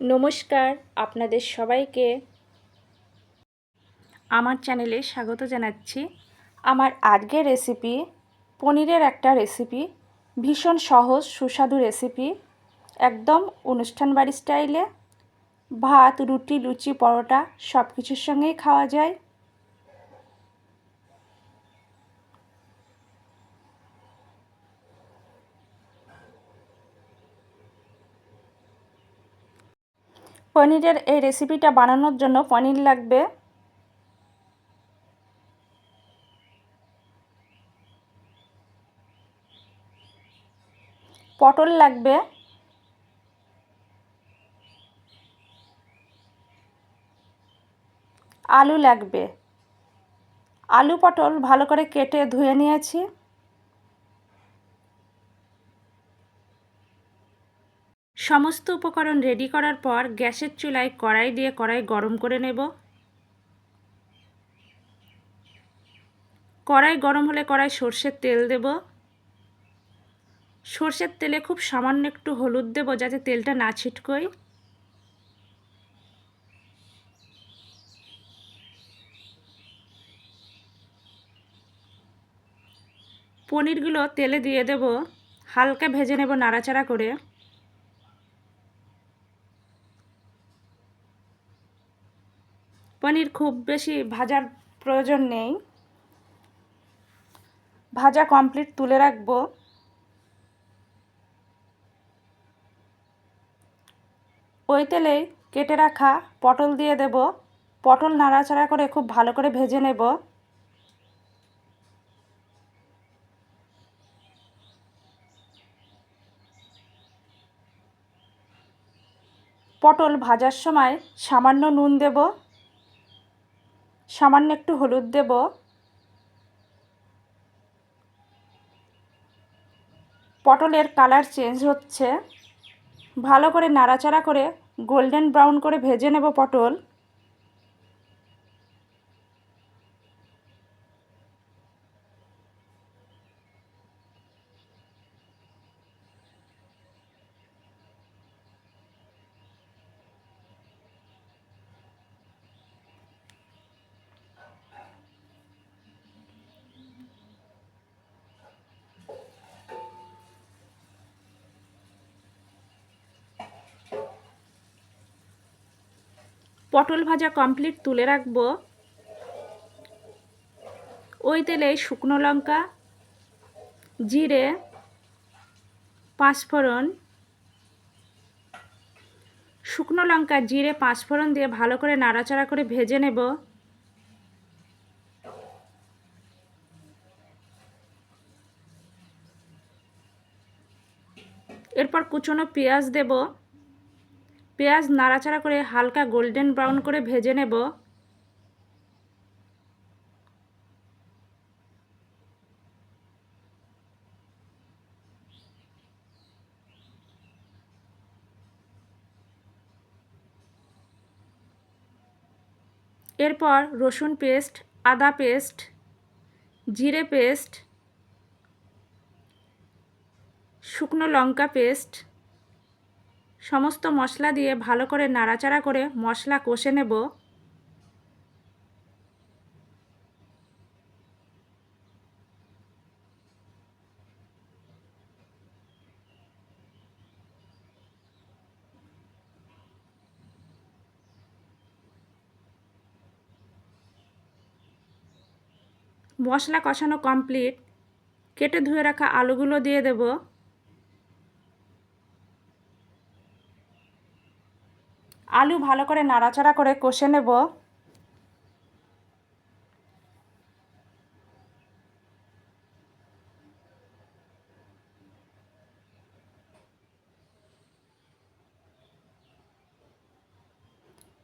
নমস্কার, আপনাদের সবাইকে আমার চ্যানেলে স্বাগত জানাচ্ছি। আমার আজকের রেসিপি পনিরের একটা রেসিপি ভীষণ সহজ, সুস্বাদু রেসিপি একদম অনুষ্ঠান বাড়ি স্টাইলে ভাত, রুটি, লুচি, পরোটা সব কিছুর সঙ্গেই খাওয়া যায়। পনিরের এই রেসিপিটা বানানোর জন্য পনির লাগবে। পটল লাগবে। আলু লাগবে। আলু পটল ভালো করে কেটে ধুয়ে নিয়েছি। সমস্ত উপকরণ রেডি করার পর গ্যাসের চুলায় কড়াই দিয়ে কড়াই গরম করে নেব। কড়াই গরম হলে কড়াই সর্ষের তেল দেব। সর্ষের তেলে খুব সামান্য একটু হলুদ দেবো যাতে তেলটা না ছিটকোয়। পনিরগুলো তেলে দিয়ে দেব। হালকা ভেজে নেব নাড়াচাড়া করে। পনির খুব বেশি ভাজার প্রয়োজন নেই। ভাজা কমপ্লিট তুলে রাখব। ওই তেলেই কেটে রাখা পটল দিয়ে দেব। পটল নাড়াচাড়া করে খুব ভালো করে ভেজে নেব। পটল ভাজার সময় সামান্য নুন দেব। সামান্য একটু হলুদ দেব। পটলের কালার চেঞ্জ হচ্ছে। ভালো করে নাড়াচাড়া করে গোল্ডেন ব্রাউন করে ভেজে নেব পটল। পটল ভাজা কমপ্লিট তুলে রাখব। ওই তেলে শুকনো লঙ্কা, জিরে, পাঁচফোড়ন, শুকনো লঙ্কা, জিরে, পাঁচফোড়ন দিয়ে ভালো করে নাড়াচাড়া করে ভেজে নেব। এরপর কুচনো পেঁয়াজ দেবো। পেঁয়াজ নাড়াচাড়া করে হালকা গোল্ডেন ব্রাউন করে ভেজে নেব। এরপর রসুন পেস্ট, আদা পেস্ট, জিরে পেস্ট, শুকনো লঙ্কা পেস্ট সমস্ত মশলা দিয়ে ভালো করে নাড়াচাড়া করে মশলা কষে নেব। মশলা কষানো কমপ্লিট কেটে ধুয়ে রাখা আলুগুলো দিয়ে দেবো। আলু ভালো করে নাড়াচাড়া করে কষে নেব।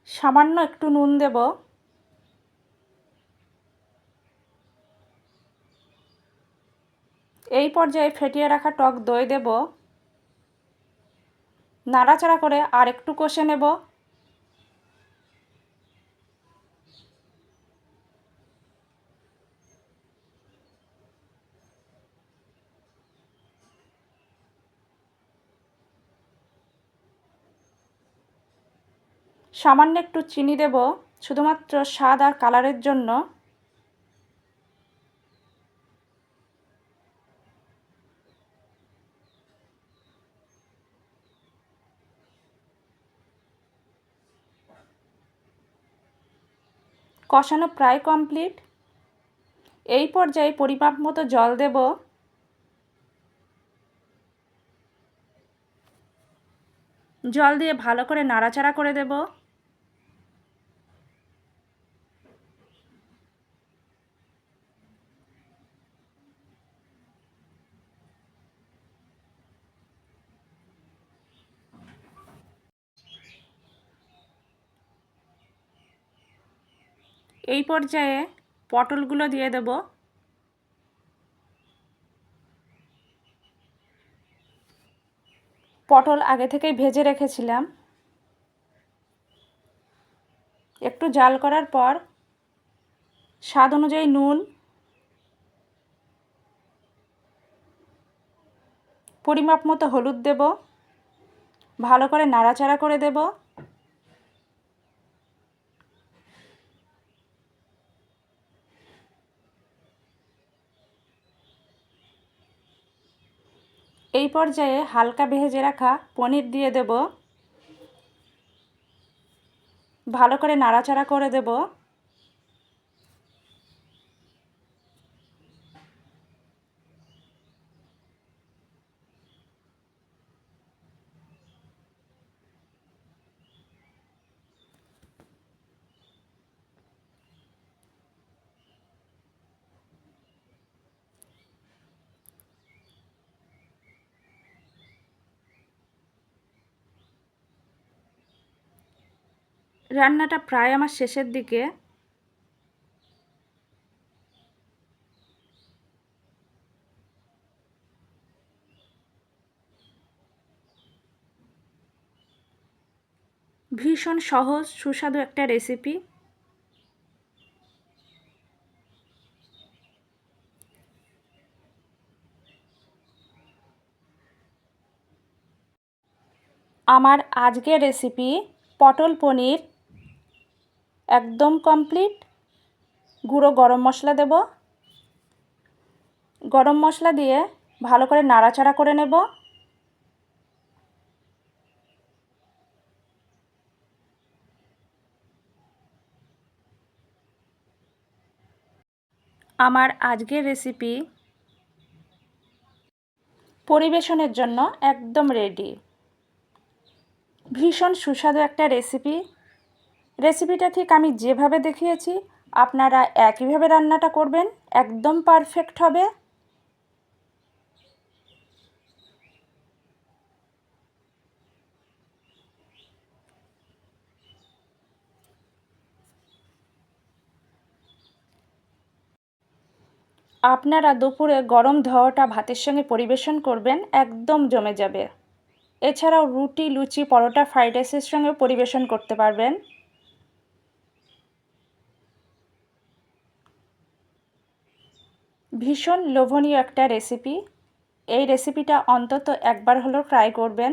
সামান্য একটু নুন দেব। এই পর্যায়ে ফেটিয়ে রাখা টক দই দেব। নাড়াচাড়া করে আর একটু কষে নেব। সামান্য একটু চিনি দেব, শুধুমাত্র স্বাদ আর কালারের জন্য। কষানো প্রায় কমপ্লিট। এই পর্যায়ে পরিমাপ মতো জল দেব। জল দিয়ে ভালো করে নাড়াচাড়া করে দেব। এই পর্যায়ে পটলগুলো দিয়ে দেব। পটল আগে থেকেই ভেজে রেখেছিলাম। একটু জাল করার পর স্বাদ অনুযায়ী নুন, পরিমাপ মতো হলুদ দেব, ভালো করে নাড়াচাড়া করে দেব। এই পর্যায়ে হালকা ভেজে রাখা পনির দিয়ে দেব। ভালো করে নাড়াচাড়া করে দেব। রান্নাটা প্রায় আমার শেষের দিকে। ভীষণ সহজ, সুস্বাদু একটা রেসিপি আমার আজকের রেসিপি পটল পনির একদম কমপ্লিট গুঁড়ো গরম মশলা দেব। গরম মশলা দিয়ে ভালো করে নাড়াচাড়া করে নেব। আমার আজকের রেসিপি পরিবেশনের জন্য একদম রেডি ভীষণ সুস্বাদু একটা রেসিপি রেসিপিটা ঠিক আমি যেভাবে দেখিয়েছি, আপনারা একইভাবে রান্নাটা করবেন, একদম পারফেক্ট হবে। আপনারা দুপুরে গরম ধোয়াটা ভাতের সঙ্গে পরিবেশন করবেন, একদম জমে যাবে। এছাড়াও রুটি, লুচি, পরোটা, ফ্রাইড রাইসের সঙ্গেও পরিবেশন করতে পারবেন। ভীষণ লোভনীয় একটা রেসিপি এই রেসিপিটা অন্তত একবার হলেও ট্রাই করবেন।